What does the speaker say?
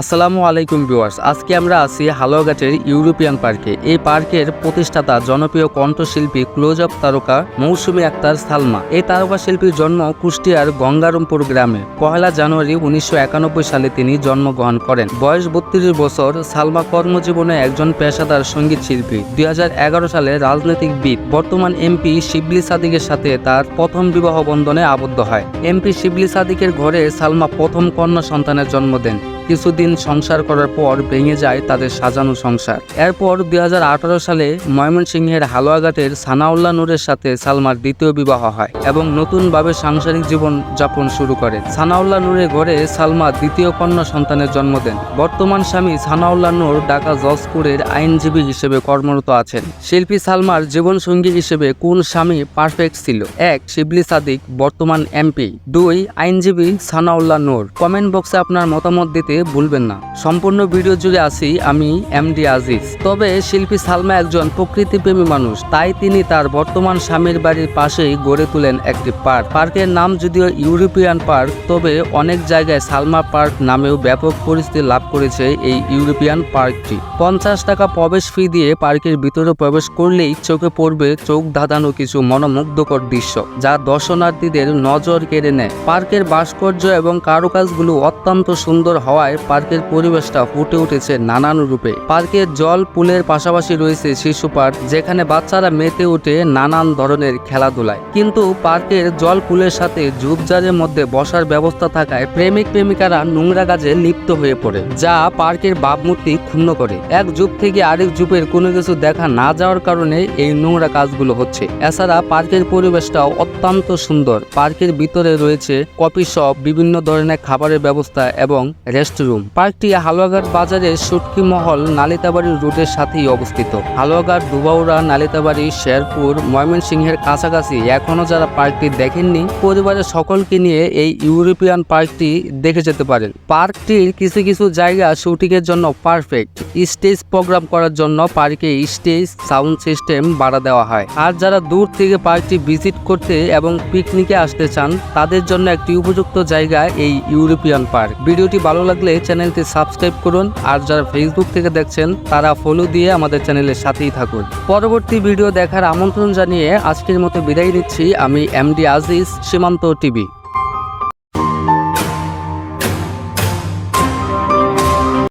আসসালামু আলাইকুম ভিউয়ার্স, আজকে আমরা আছি হালুয়াঘাটের ইউরোপিয়ান পার্কে। এই পার্কের প্রতিষ্ঠাতা জনপ্রিয় কণ্ঠশিল্পী ক্লোজ আপ তারকা মৌসুমী আক্তার সালমা। এই তারকা শিল্পীর জন্ম কুষ্টিয়ার গঙ্গারামপুর গ্রামে। পহেলা জানুয়ারি উনিশশো একানব্বই সালে তিনি জন্মগ্রহণ করেন। বয়স বত্রিশ বছর, সালমা কর্মজীবনে একজন পেশাদার সংগীত শিল্পী। দুই হাজার এগারো সালে রাজনৈতিক বিদ। বর্তমান এমপি শিবলি সাদিকের সাথে তার প্রথম বিবাহ বন্ধনে আবদ্ধ হয়। এমপি শিবলি সাদিকের ঘরে সালমা প্রথম কন্যা সন্তানের জন্ম দেন। কিছুদিন সংসার করার পর ভেঙে যায় তাদের সাজানো সংসার। এরপর দুই হাজার আঠারো সালে ময়মনসিংহের হালুয়াঘাটের সানাউল্লাহ নূরের সাথে সালমার দ্বিতীয় বিবাহ হয় এবং নতুনভাবে সাংসারিক জীবন যাপন শুরু করে। সানাউল্লাহ নূরের ঘরে সালমা দ্বিতীয় কন্যা সন্তানের জন্ম দেন। বর্তমান স্বামী সানাউল্লাহ নূর ঢাকা জজপুরের আইনজীবী হিসেবে কর্মরত আছেন। শিল্পী সালমার জীবনসঙ্গী হিসেবে কোন স্বামী পারফেক্ট ছিল? এক, শিবলি সাদিক, বর্তমান এমপি। দুই, আইনজীবী সানাউল্লাহ নূর। কমেন্ট বক্সে আপনার মতামত দিতে ভুলবেন না। সম্পূর্ণ ভিডিও জুড়ে আছি আমি এমডি আজিজ। তবে শিল্পী সালমা একজন প্রকৃতিপ্রেমী মানুষ, তাই তিনি তার বর্তমান স্বামীর বাড়ির পাশেই গড়ে তোলেন একটি পার্ক। পার্কের নাম যদিও ইউরোপিয়ান পার্ক, তবে অনেক জায়গায় সালমা পার্ক নামেও ব্যাপক পরিচিতি লাভ করেছে এই ইউরোপিয়ান পার্কটি। পঞ্চাশ টাকা প্রবেশ ফি দিয়ে পার্কের ভিতরে প্রবেশ করলেই চোখে পড়বে চোখ ধাঁধানো কিছু মনোমুগ্ধকর দৃশ্য, যা দর্শনার্থীদের নজর কেড়ে নেয়। পার্কের ভাস্কর্য এবং কারুকাজগুলো অত্যন্ত সুন্দর হওয়ায় পার্কের পরিবেশটা ফুটে উঠেছে নানান রূপে। পার্কের জল পুলের পাশাপাশি রয়েছে শিশু পার্ক, যেখানে বাচ্চারা মেতে ওঠে নানান ধরনের খেলাধুলায়। কিন্তু পার্কের জল পুলের সাথে ঝুপঝাড়ের মধ্যে বসার ব্যবস্থা থাকায় প্রেমিক প্রেমিকারা নোংরা কাজে লিপ্ত হয়ে পড়ে, যা পার্কের ভাবমূর্তি ক্ষুণ্ণ করে। এক যুগ থেকে আরেক যুগের কোনো কিছু দেখা না যাওয়ার কারণে এই নোংরা কাজগুলো হচ্ছে। এছাড়া পার্কের পরিবেশটাও অত্যন্ত সুন্দর। পার্কের ভিতরে রয়েছে কফি শপ, বিভিন্ন ধরনের খাবারের ব্যবস্থা এবং রেস্টরুম পার্কটি হালুয়াঘাট বাজারের সুটকি মহল নালিতাবাড়ি রুটের সাথেই অবস্থিত। হালুয়াঘাট, দুবাউড়া, নালিতাবাড়ি, শেরপুর, ময়মনসিংহের কাছাকাছি। এখনও যারা পার্কটি দেখেননি, পরিবারের সকলকে নিয়ে এই ইউরোপিয়ান পার্কটি দেখে যেতে পারেন। পার্কটির কিছু কিছু জায়গা শুটিংয়ের জন্য পারফেক্ট। স্টেজ প্রোগ্রাম করার জন্য পার্কে স্টেজ, সাউন্ড সিস্টেম বাড়া দেওয়া হয়। আর যারা দূর থেকে পার্কটি ভিজিট করতে এবং পিকনিকে আসতে চান, তাদের জন্য একটি উপযুক্ত জায়গা এই ইউরোপিয়ান পার্ক। ভিডিওটি ভালো লাগলে চ্যানেলটি সাবস্ক্রাইব করুন। আর যারা ফেসবুক থেকে দেখছেন, তারা ফলো দিয়ে আমাদের চ্যানেলের সাথেই থাকুন। পরবর্তী ভিডিও দেখার আমন্ত্রণ জানিয়ে আজকের মতো বিদায় নিচ্ছি। আমি এমডি আজিজ সীমান্ত টিভি